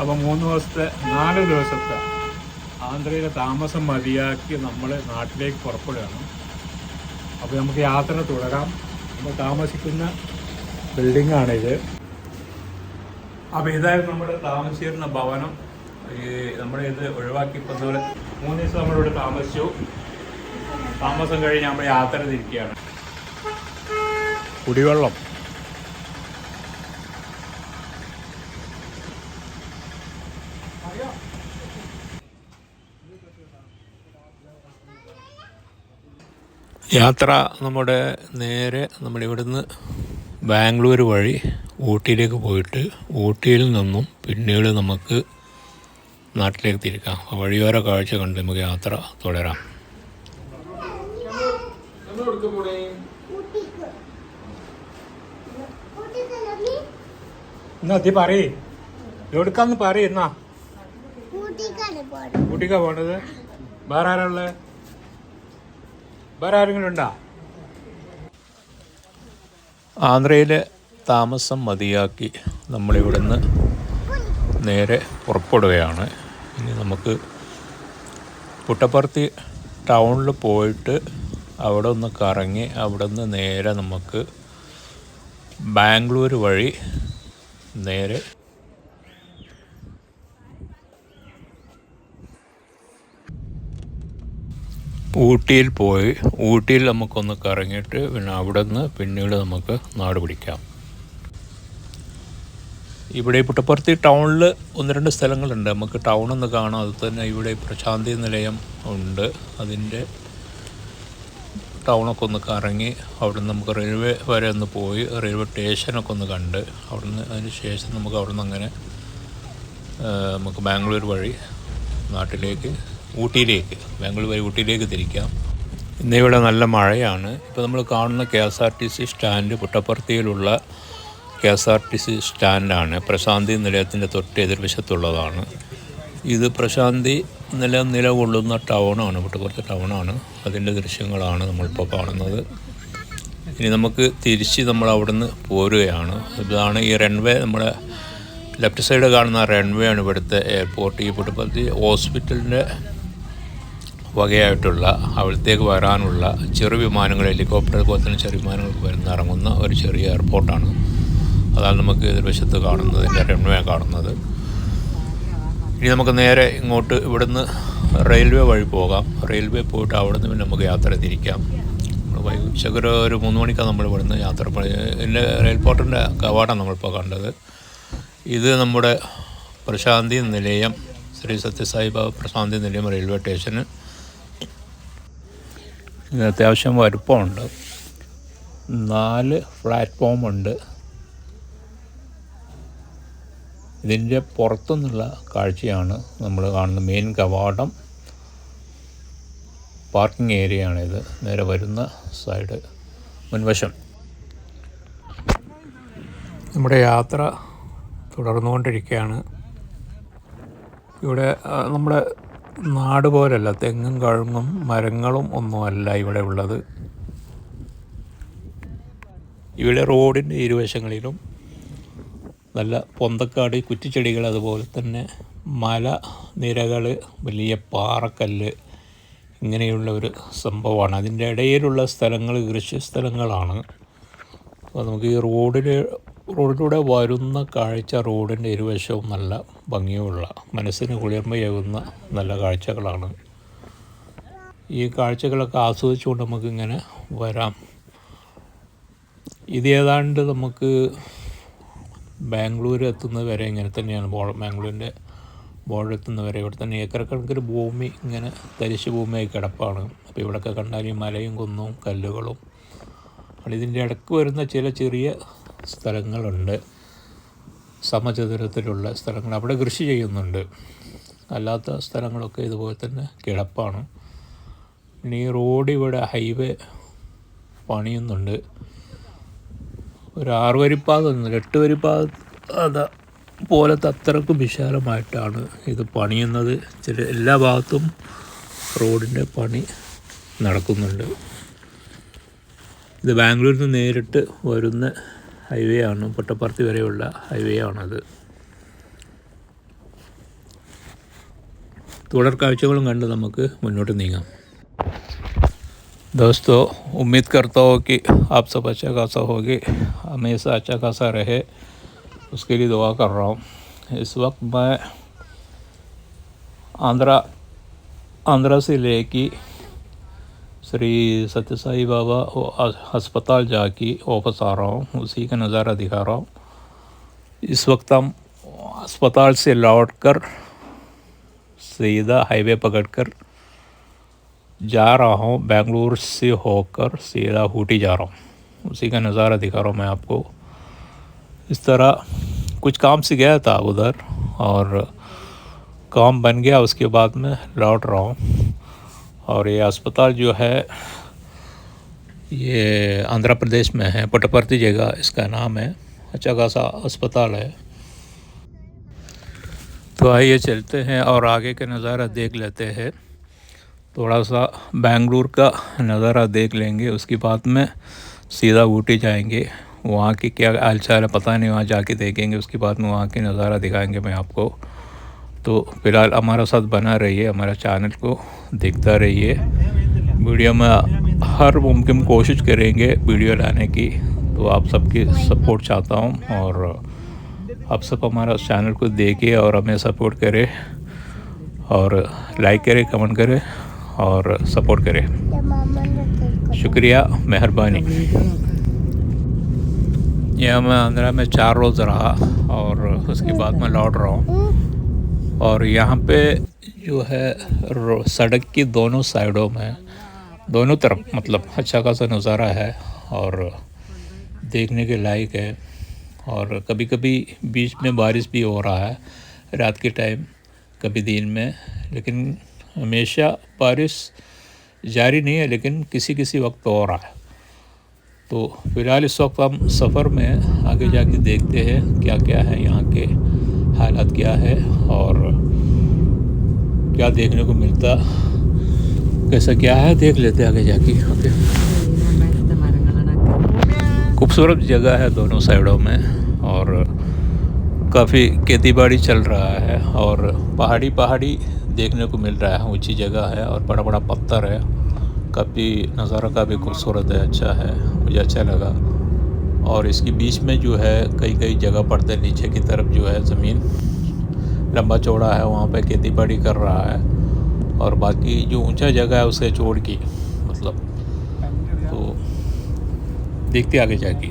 അപ്പോൾ മൂന്ന് ദിവസത്തെ നാല് ദിവസത്തെ ആന്ധ്രയിലെ താമസം മതിയാക്കി നമ്മൾ നാട്ടിലേക്ക് പുറപ്പെടുകയാണ്. അപ്പോൾ നമുക്ക് യാത്ര തുടരാം. നമ്മൾ താമസിക്കുന്ന ബിൽഡിംഗ് ആണിത് അപ്പോൾ ഇതായിരുന്നു നമ്മൾ താമസിച്ചിരുന്ന ഭവനം. ഈ നമ്മുടെ ഇത് ഒഴിവാക്കി ഇപ്പം ഇതുപോലെ മൂന്ന് ദിവസം നമ്മളിവിടെ താമസിച്ചു. താമസം കഴിഞ്ഞ് നമ്മൾ യാത്ര തിരിക്കുകയാണ്. കുടിവെള്ളം. യാത്ര നമ്മുടെ നേരെ നമ്മളിവിടുന്ന് ബാംഗ്ലൂർ വഴി ഊട്ടിയിലേക്ക് പോയിട്ട് ഊട്ടിയിൽ നിന്നും പിന്നീട് നമുക്ക് നാട്ടിലേക്ക് തിരിക്കാം. വഴിയോര കാഴ്ച കണ്ട് നമുക്ക് യാത്ര തുടരാം. എന്നാ പറയേ. എവിടുക്കാന്ന് പറയേ എന്നാ. ഊട്ടിക്കാ പോണത്? വേറെ ആരാ ഉള്ളത് വേറെ ആരെങ്കിലും ഉണ്ടോ? ആന്ധ്രയിലെ താമസം മതിയാക്കി നമ്മളിവിടുന്ന് നേരെ പുറപ്പെടുകയാണ്. ഇനി നമുക്ക് പുട്ടപ്പർത്തി ടൗണിൽ പോയിട്ട് അവിടെ ഒന്ന് കറങ്ങി അവിടെ നിന്ന് നേരെ നമുക്ക് ബാംഗ്ലൂർ വഴി നേരെ ഊട്ടിയിൽ പോയി. ഊട്ടിയിൽ നമുക്കൊന്ന് കറങ്ങിയിട്ട് പിന്നെ അവിടെ നിന്ന് പിന്നീട് നമുക്ക് നാട് പിടിക്കാം. ഇവിടെ ഈ പുട്ടപ്പർത്തി ടൗണിൽ ഒന്ന് രണ്ട് സ്ഥലങ്ങളുണ്ട്. നമുക്ക് ടൗൺ ഒന്ന് കാണാം. അത് തന്നെ ഇവിടെ പ്രശാന്തി നിലയം ഉണ്ട്. അതിന്റെ ടൗണൊക്കെ ഒന്ന് കറങ്ങി അവിടെ നിന്ന് നമുക്ക് റെയിൽവേ വരെ ഒന്ന് പോയി റെയിൽവേ സ്റ്റേഷനൊക്കെ ഒന്ന് കണ്ട് അവിടെ നിന്ന് അതിന് ശേഷം നമുക്ക് അവിടെ നിന്ന് അങ്ങനെ നമുക്ക് ബാംഗ്ലൂർ വഴി നാട്ടിലേക്ക് ഊട്ടിയിലേക്ക് ബാംഗ്ലൂർ വഴി ഊട്ടിയിലേക്ക് തിരിക്കാം. ഇന്നിവിടെ നല്ല മഴയാണ്. ഇപ്പോൾ നമ്മൾ കാണുന്ന K S R T C stand പുട്ടപ്പർത്തിയിലുള്ള K S R T C സ്റ്റാൻഡാണ്. പ്രശാന്തി നിലയത്തിന്റെ തൊട്ട് എതിർവശത്തുള്ളതാണ്. ഇത് പ്രശാന്തി നിലയം നിലകൊള്ളുന്ന ടൗണാണ് പുട്ടപ്പുറത്ത് ടൗണാണ്. അതിന്റെ ദൃശ്യങ്ങളാണ് നമ്മളിപ്പോൾ കാണുന്നത്. ഇനി നമുക്ക് തിരിച്ച് നമ്മൾ അവിടുന്ന് പോരുകയാണ്. ഇതാണ് ഈ റൺവേ നമ്മുടെ ലെഫ്റ്റ് സൈഡ് കാണുന്ന റൺവേ ആണ് ഇവിടുത്തെ എയർപോർട്ട് ഈ പുട്ടപ്പുറത്ത് ഹോസ്പിറ്റലിന്റെ വകയായിട്ടുള്ള അവിടത്തേക്ക് വരാനുള്ള ചെറു വിമാനങ്ങൾ ഹെലികോപ്റ്റർ പോലെ തന്നെ ചെറിയ വിമാനങ്ങൾക്ക് വരുന്ന ഇറങ്ങുന്ന ഒരു ചെറിയ എയർപോർട്ടാണ്. അതാണ് നമുക്ക് എതിർവശത്ത് കാണുന്നത് എന്റെ റൺവേ കാണുന്നത്. ഇനി നമുക്ക് നേരെ ഇങ്ങോട്ട് ഇവിടുന്ന് റെയിൽവേ വഴി പോകാം. റെയിൽവേ പോയിട്ട് അവിടെ നിന്ന് പിന്നെ നമുക്ക് യാത്ര തിരിക്കാം. ഉച്ചക്കൊരു ഒരു മൂന്ന് മണിക്കാണ് നമ്മൾ ഇവിടുന്ന് യാത്ര എന്റെ റെയിൽപോർട്ടിന്റെ കവാടം നമ്മളിപ്പോൾ കണ്ടത്. ഇത് നമ്മുടെ പ്രശാന്തി നിലയം ശ്രീ സത്യസായിബാബ പ്രശാന്തി നിലയം റെയിൽവേ സ്റ്റേഷന് ഇത് അത്യാവശ്യം വലുപ്പമുണ്ട്. നാല് പ്ലാറ്റ്ഫോം ഉണ്ട്. ഇതിന്റെ പുറത്തുനിന്നുള്ള കാഴ്ചയാണ് നമ്മൾ കാണുന്ന മെയിൻ കവാടം പാർക്കിംഗ് ഏരിയയാണിത് നേരെ വരുന്ന സൈഡ് മുൻവശം. നമ്മുടെ യാത്ര തുടർന്നുകൊണ്ടിരിക്കുകയാണ്. ഇവിടെ നമ്മുടെ നാട് പോലല്ല തെങ്ങും കഴുങ്ങും മരങ്ങളും ഒന്നുമല്ല ഇവിടെ ഉള്ളത്. ഇവിടെ റോഡിന്റെ ഇരുവശങ്ങളിലും നല്ല പൊന്തക്കാട് കുറ്റിച്ചെടികൾ അതുപോലെ തന്നെ മല നിരകൾ വലിയ പാറക്കല്ല് ഇങ്ങനെയുള്ള ഒരു സംഭവമാണ്. അതിന്റെ ഇടയിലുള്ള സ്ഥലങ്ങൾ കൃഷി സ്ഥലങ്ങളാണ്. അപ്പോൾ നമുക്ക് ഈ റോഡിൽ റോഡിലൂടെ വരുന്ന കാഴ്ച റോഡിന്റെ ഇരുവശവും നല്ല ഭംഗിയുള്ള മനസ്സിന് കുളിർമയാകുന്ന നല്ല കാഴ്ചകളാണ്. ഈ കാഴ്ചകളൊക്കെ ആസ്വദിച്ചുകൊണ്ട് നമുക്കിങ്ങനെ വരാം. ഇത് ഏതാണ്ട് നമുക്ക് ബാംഗ്ലൂർ എത്തുന്നത് വരെ ഇങ്ങനെ തന്നെയാണ്. ബോൾ ബാംഗ്ലൂരിന്റെ ബോർഡർ എത്തുന്നത് വരെ ഇവിടെ തന്നെ ഏക്കർ കണക്കിന് ഭൂമി ഇങ്ങനെ തരിശ് ഭൂമിയായി കിടപ്പാണ്. അപ്പോൾ ഇവിടെയൊക്കെ കണ്ടാൽ ഈ മലയും കുന്നും കല്ലുകളും. ഇതിന്റെ ഇടയ്ക്ക് വരുന്ന ചില ചെറിയ സ്ഥലങ്ങളുണ്ട്. സമചതുരത്തിലുള്ള സ്ഥലങ്ങൾ അവിടെ കൃഷി ചെയ്യുന്നുണ്ട്. അല്ലാത്ത സ്ഥലങ്ങളൊക്കെ ഇതുപോലെ തന്നെ കിടപ്പാണ്. പിന്നെ ഈ റോഡ് ഇവിടെ ഹൈവേ പണിയുന്നുണ്ട്. ഒരു ആറ് വരിപ്പാത ഒന്നുമില്ല എട്ട് വരിപ്പാത പോലത്തെ അത്രക്കും വിശാലമായിട്ടാണ് ഇത് പണിയുന്നത്. ചില എല്ലാ ഭാഗത്തും റോഡിന്റെ പണി നടക്കുന്നുണ്ട്. ഇത് ബാംഗ്ലൂരിൽ നിന്ന് നേരിട്ട് വരുന്ന ഹൈവേ ആണ് പുട്ടപ്പർത്തി വരെയുള്ള ഹൈവേ ആണത് തുടർ കാഴ്ചകളും കണ്ട് നമുക്ക് മുന്നോട്ട് നീങ്ങാം दोस्तों उम्मीद करता हूँ कि आप सब अच्छा खासा होगे हमेशा अच्छा खासा रहे उसके लिए दुआ कर रहा हूँ इस वक्त मैं आंध्रा आंध्रा से लेके श्री सत्य साई बाबा अस्पताल जाके वापस आ रहा हूँ, उसी का नज़ारा दिखा रहा हूँ। इस वक्त हम अस्पताल से लौट कर सीधा हाईवे पकड़कर जा रहा हूँ, बेंगलुरु से होकर सीधा ऊटी जा रहा हूँ। उसी का नज़ारा दिखा रहा हूँ मैं आपको। इस तरह कुछ काम से गया था उधर और काम बन गया, उसके बाद में लौट रहा हूँ। और ये अस्पताल जो है, ये आंध्र प्रदेश में है, पटपर्ती जगह इसका नाम है। अच्छा खासा अस्पताल है। तो आइए चलते हैं और आगे का नज़ारा देख लेते हैं। थोड़ा सा बेंगलुरु का नज़ारा देख लेंगे, उसके बाद में सीधा ऊटी जाएँगे। वहाँ की क्या हाल चाल है पता नहीं, वहाँ जाके देखेंगे, उसके बाद में वहाँ की नज़ारा दिखाएँगे मैं आपको। तो फ़िलहाल हमारा साथ बना रहिए, हमारा चैनल को देखता रहिए। वीडियो में हर मुमकिन कोशिश करेंगे वीडियो लाने की। तो आप सबकी सपोर्ट चाहता हूँ और आप सब हमारा चैनल को देखिए और हमें सपोर्ट करें। और लाइक करें कमेंट करें और सपोर्ट करें। शुक्रिया, मेहरबानी। यह मैं आंध्रा में चार रोज़ रहा और उसके बाद मैं लौट रहा हूँ। और यहाँ पे जो है सड़क की दोनों साइडों में, दोनों तरफ़ मतलब अच्छा खासा नज़ारा है और देखने के लायक है। और कभी कभी बीच में बारिश भी हो रहा है रात के टाइम, कभी दिन में, लेकिन हमेशा बारिश जारी नहीं है, लेकिन किसी किसी वक्त हो रहा है। तो फ़िलहाल इस वक्त हम सफ़र में आगे जाके देखते हैं क्या क्या है यहाँ के हालात क्या है और क्या देखने को मिलता, कैसा क्या है, देख लेते आगे जाके, ओके? खूबसूरत जगह है दोनों साइडों में और काफ़ी खेती बाड़ी चल रहा है और पहाड़ी पहाड़ी देखने को मिल रहा है, ऊँची जगह है और बड़ा बड़ा पत्थर है। काफ़ी नज़ारा काफ़ी खूबसूरत है अच्छा है, मुझे अच्छा लगा। और इसके बीच में जो है कई कई जगह पड़ते नीचे की तरफ़ जो है ज़मीन लंबा चौड़ा है, वहाँ पे खेती बाड़ी कर रहा है और बाकी जो ऊँचा जगह है उसे छोड़ की मतलब तो देखते आगे जाके।